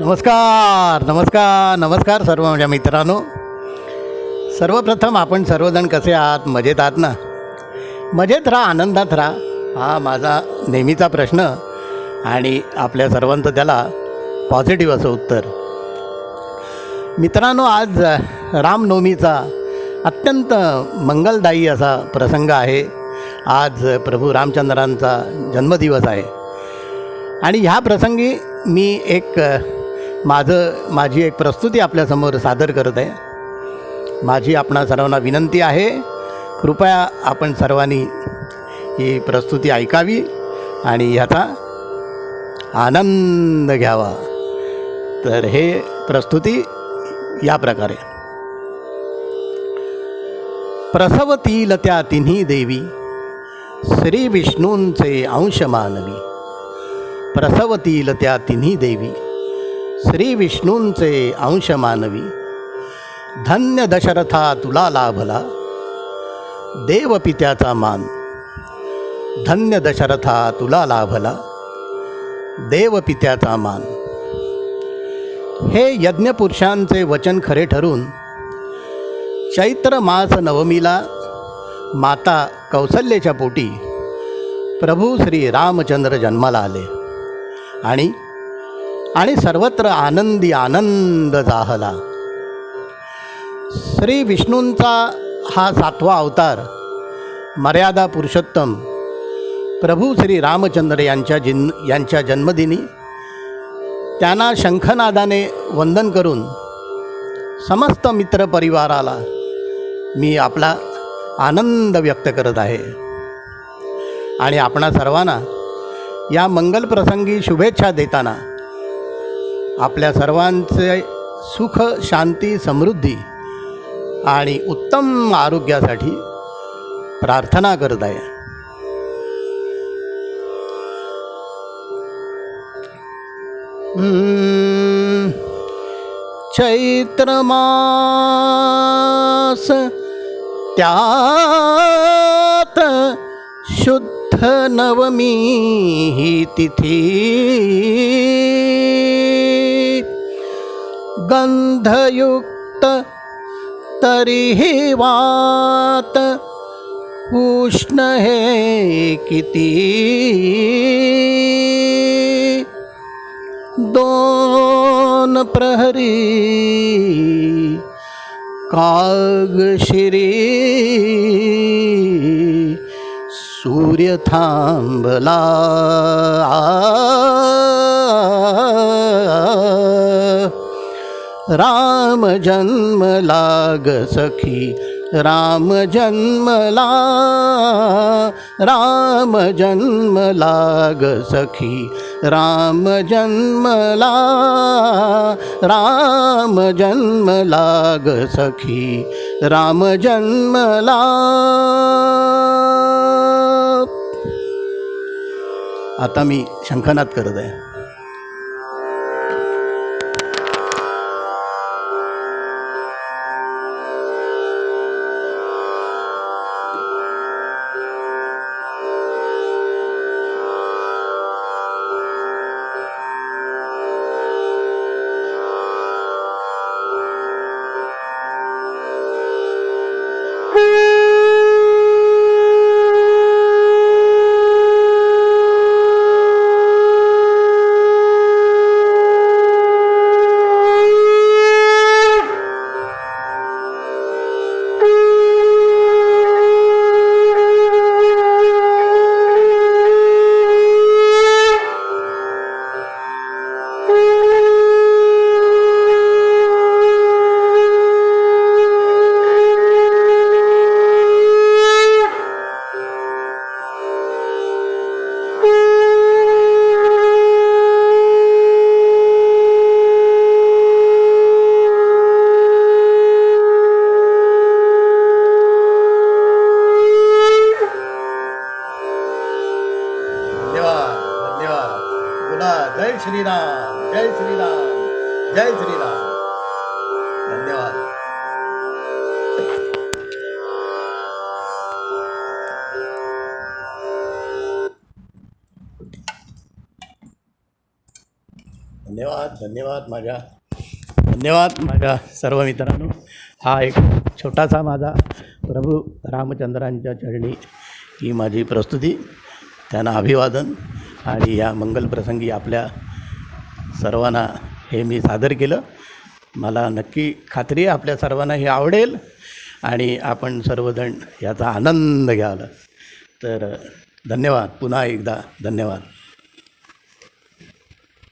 नमस्कार नमस्कार नमस्कार सर्व माझ्या मित्रांनो. सर्वप्रथम आपण सर्वजण कसे आहात? मजेत आहात ना? मजेत राहा आनंदात राहा. हा माझा नेहमीचा प्रश्न आणि आपल्या सर्वांचं त्याला पॉझिटिव्ह असं उत्तर. मित्रांनो आज रामनवमीचा अत्यंत मंगलदायी असा प्रसंग आहे. आज प्रभू रामचंद्रांचा जन्मदिवस आहे. आणि ह्या प्रसंगी मी एक माझं माझी एक प्रस्तुती आपल्यासमोर सादर करत आहे. माझी आपणा सर्वांना विनंती आहे कृपया आपण सर्वांनी ही प्रस्तुती ऐकावी आणि ह्याचा आनंद घ्यावा. तर हे प्रस्तुती या प्रकारे. प्रसवतील त्या तिन्ही देवी श्री विष्णूंचे अंश मानवी प्रसवतील त्या तिन्ही देवी श्री विष्णूंचे अंश मानवी. धन्य दशरथा तुला लाभला. देवपित्याचा मान. धन्य दशरथा तुला लाभला. देवपित्याचा मान. हे यज्ञपुरुषांचे वचन खरे ठरून चैत्र मास नवमीला माता कौसल्येच्या पोटी प्रभू श्री रामचंद्र जन्माला आले आणि आणि सर्वत्र आनंदी आनंद जाहला. श्री विष्णूंचा हा सातवा अवतार मर्यादा पुरुषोत्तम प्रभू श्री रामचंद्र यांच्या जिन यांच्या जन्मदिनी त्यांना शंखनादाने वंदन करून समस्त मित्रपरिवाराला मी आपला आनंद व्यक्त करत आहे. आणि आपणा सर्वांना या मंगलप्रसंगी शुभेच्छा देताना आपल्या सर्वांचे सुख शांती समृद्धी आणि उत्तम आरोग्यासाठी प्रार्थना करत आहे. चैत्रमास त्यात शुद्ध नवमी ही तिथी. गंधयुक्त तरीही वात उष्ण हे किती? दोन प्रहरी कागशिरी सूर्य थांबला. राम जन्म लाग सखी राम जन्मला राम जन्म लाग सखी राम जन्मला राम जन्म लाग सखी राम जन्मला आता मी शंखनाद करत आहे. श्रीराम जय श्रीराम जय श्रीराम। धन्यवाद। धन्यवाद धन्यवाद माझ्या धन्यवाद माझ्या सर्व मित्रांनो. हा एक छोटासा माझा प्रभू रामचंद्रांच्या चरणी ही माझी प्रस्तुती त्यांना अभिवादन आणि या मंगलप्रसंगी आपल्या सर्वांना हे मी सादर केलं. मला नक्की खात्री आहे आपल्या सर्वांना हे आवडेल आणि आपण सर्वजण याचा आनंद घ्याल. तर धन्यवाद. पुन्हा एकदा धन्यवाद.